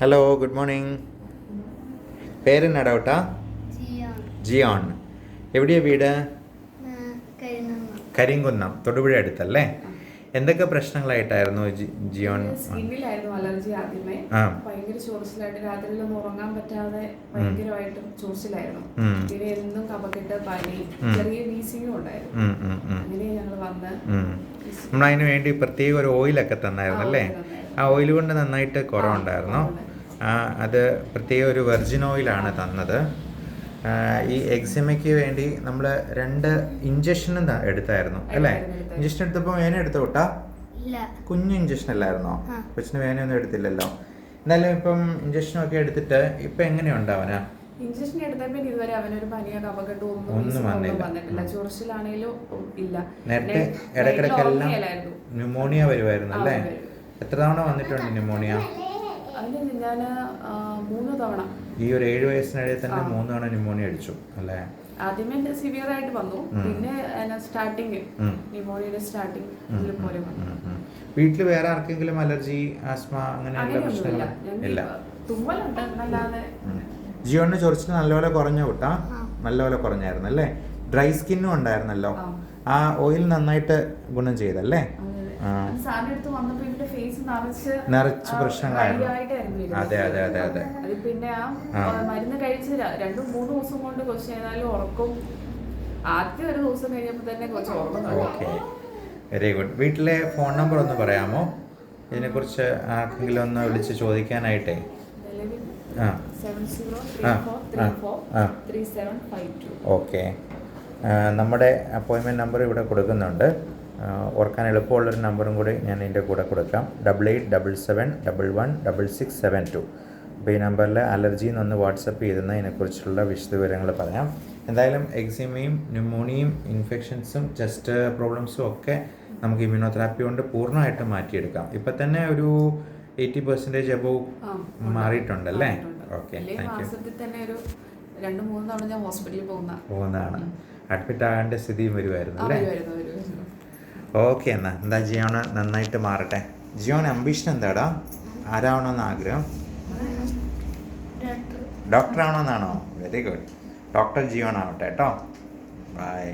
Hello good morning പേരെന്നാടാ കേട്ടാ ജിയോൺ. ജിയോൺ. എവിടെയാ വീട്? കരിങ്കുന്നം. തൊടുപുഴ അടുത്തല്ലേ? എന്തൊക്കെ പ്രശ്നങ്ങളായിട്ടായിരുന്നു ജിയോൺ? സ്കിന്നിലായിരുന്നു അലർജി ആദ്യമേ. ഭയങ്കര ചൊറിച്ചിലായിട്ട് രാത്രിയിലൊന്നും ഉറങ്ങാൻ പറ്റാതെ ഭയങ്കരമായിട്ട് ചൊറിച്ചിലായിരുന്നു. ഉം. പിന്നെ എന്നും കപക്കെട്ട് പനി ചെറിയ വീസിങ്ങും ഉണ്ടായിരുന്നു. അങ്ങനെ ഞങ്ങൾ വന്ന്. നമ്മളതിന് വേണ്ടി പ്രത്യേക ഒരു ഓയിലൊക്കെ തന്നായിരുന്നു. അല്ലേ ആ, ഓയിൽ കൊണ്ട് നന്നായിട്ട് കുറവുണ്ടായിരുന്നു? അത് പ്രത്യേക ഒരു വെർജിൻ ഓയിലാണ് തന്നത്. ഈ എക്സിമയ്ക്ക് വേണ്ടി നമ്മൾ രണ്ട് ഇഞ്ചക്ഷനും എടുത്തായിരുന്നു അല്ലേ. ഇഞ്ചക്ഷൻ എടുത്തപ്പോൾ വേന എടുത്തു കൂട്ടാ? കുഞ്ഞു ഇഞ്ചക്ഷൻ അല്ലായിരുന്നോ. കൊച്ചിന് വേനയൊന്നും എടുത്തില്ലല്ലോ. എന്നാലും ഇപ്പം ഇഞ്ചക്ഷനൊക്കെ എടുത്തിട്ട് ഇപ്പം എങ്ങനെയുണ്ട് അവന് ഇഞ്ചക്ഷൻ എടുത്തപ്പോൾ ഇതുവരെ അവനൊരു പനിയോ കപക്കെട്ടോ ഒന്നും. വന്നിട്ടില്ല. ഉം. ചൊറിച്ചിലാണേലും ഇല്ല. നേരത്തെ ഇടക്കിടക്കെല്ലാം. ന്യൂമോണിയ വരുമായിരുന്നു അല്ലേ? എത്ര തവണ വന്നിട്ടുണ്ട് ന്യൂമോണിയ? അതിന് ഞാൻ മൂന്ന് തവണ. ഈ ഒരു ഏഴ് വയസ്സിനിടയിൽ തന്നെ. മൂന്ന് തവണ ന്യൂമോണിയ അടിച്ചു അല്ലേ? ആദ്യമേ സിവിയർ ആയിട്ട് വന്നു. പിന്നെ സ്റ്റാർട്ടിങ് ന്യൂമോണിയുടെ ന്യൂമോണിയയുടെ സ്റ്റാർട്ടിങ് പോലെ വന്നു. വീട്ടിൽ വേറെ ആർക്കെങ്കിലും അലർജി ആസ്മ അങ്ങനെയുള്ള പ്രശ്നങ്ങൾ ഇല്ല. തുമ്മലുണ്ട്. അല്ലാതെ. ജിയോണിന് ചൊറിച്ചിൽ നല്ലപോലെ കുറഞ്ഞ കൂട്ടാ? നല്ലപോലെ കുറഞ്ഞായിരുന്നു അല്ലേ? ഡ്രൈ സ്കിന്നും ഉണ്ടായിരുന്നല്ലോ. ആ. ഓയിൽ നന്നായിട്ട് ഗുണം ചെയ്തല്ലേ. സാറിന്റെ അടുത്ത് വന്നപ്പോ ഇവന്റെ ഫേസ് നിറച്ച് നിറച്ച് പ്രശ്നങ്ങളായിരുന്നു. അതെ, അതെ, അതെ, അതെ. പിന്നെ ആ മരുന്ന് കഴിച്ച് രണ്ടും മൂന്ന് ദിവസം കൊണ്ട് കൊച്ചു കഴിഞ്ഞാലും ഉറക്കും. ആദ്യം ഒരു ദിവസം കഴിഞ്ഞപ്പോ തന്നെ കൊച്ചു ഉറക്കം ഓക്കെ. വെരി ഗുഡ് വീട്ടിലെ ഫോൺ നമ്പർ ഒന്ന് പറയാമോ? ഇതിനെക്കുറിച്ച് ആർക്കെങ്കിലും ഒന്ന് വിളിച്ച് ചോദിക്കാനായിട്ടേ. ഓക്കെ നമ്മുടെ അപ്പോയിൻമെന്റ് നമ്പർ ഇവിടെ കൊടുക്കുന്നുണ്ട്. ഓർക്കാൻ എളുപ്പമുള്ളൊരു നമ്പറും കൂടി ഞാൻ ഇതിന്റെ കൂടെ കൊടുക്കാം. Double eight double seven double one double six seven two. അപ്പോൾ ഈ നമ്പറിൽ അലർജി എന്നൊന്ന് വാട്സപ്പ് ചെയ്തെന്ന് ഇതിനെക്കുറിച്ചുള്ള വിശദവിവരങ്ങൾ പറയാം. എന്തായാലും എക്സിമയും ന്യൂമോണിയയും ഇൻഫെക്ഷൻസും ചെസ്റ്റ് പ്രോബ്ലംസും ഒക്കെ നമുക്ക് ഇമ്മ്യൂണോതെറാപ്പി കൊണ്ട് പൂർണമായിട്ടും മാറ്റിയെടുക്കാം. ഇപ്പം തന്നെ ഒരു എയ്റ്റി പെർസെന്റേജ് അബവ് മാറിയിട്ടുണ്ടല്ലേ? മാറിയിട്ടുണ്ട്. Okay thank you. രണ്ട് മൂന്ന് തവണ ഞാൻ ഹോസ്പിറ്റലിൽ പോകുന്ന പോകുന്നതാണ്. അഡ്മിറ്റ് ആകേണ്ട സ്ഥിതിയും വരുമായിരുന്നു അല്ലേ? ഓക്കെ എന്നാ. എന്താ ജിയോണ് നന്നായിട്ട് മാറട്ടെ. ജിയോൺ അംബിഷൻ എന്താടാ? ആരാവണമെന്ന് ആഗ്രഹം? ഡോക്ടർ. ഡോക്ടർ ആവണമെന്നാണോ വെരി ഗുഡ് ഡോക്ടർ ജിയോൺ ആവട്ടെ കേട്ടോ. ബൈ